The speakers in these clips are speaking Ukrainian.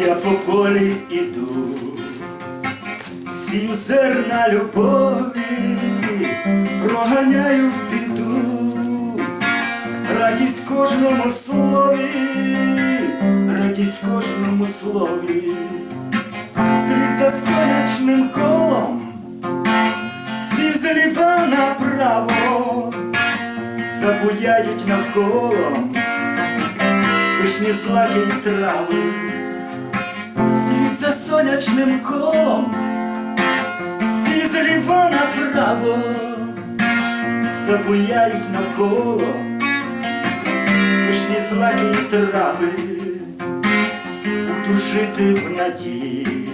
Я по полі іду, сію зерна любові, проганяю біду, радість кожному слові, радість кожному слові, слід за сонячним колом, сів зліва направо, забуяють навколо пишні злаки трави, за сонячним колом, всі зліва направо, забуяють навколо, пишні злаки й трави, буду жити в надії.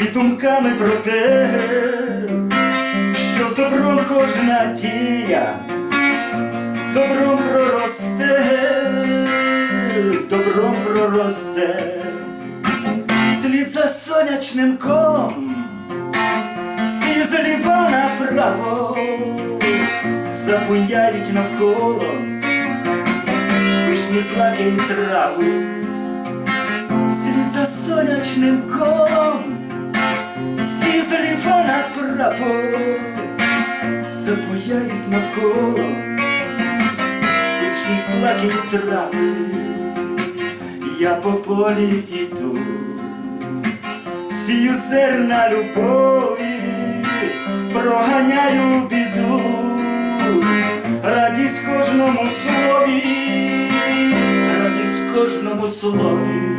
І думками про те, що з добром кожна дія добром проросте, добром проросте, слід за сонячним колом, всі зліва направо, забуяють навколо, пишні злаки й трави, слід за сонячним колом, всі зліва направо, забуяють навколо. Пишні злаки й трави, я по полі іду, сію зерна любові, проганяю біду, радість кожному слові, радість кожному слові,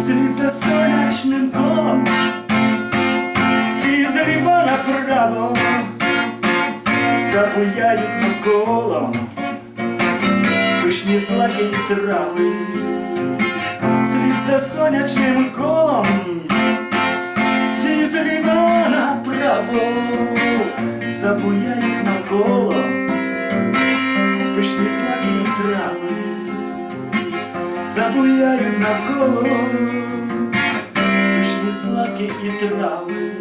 слід сонячним колом, сію зліва направо, забуяють навколо пишні злаки й трави, за сонячним колом, Сі направо, забуяють навколо, пишні злаки і трави, забуяють навколо, пишні злаки і трави.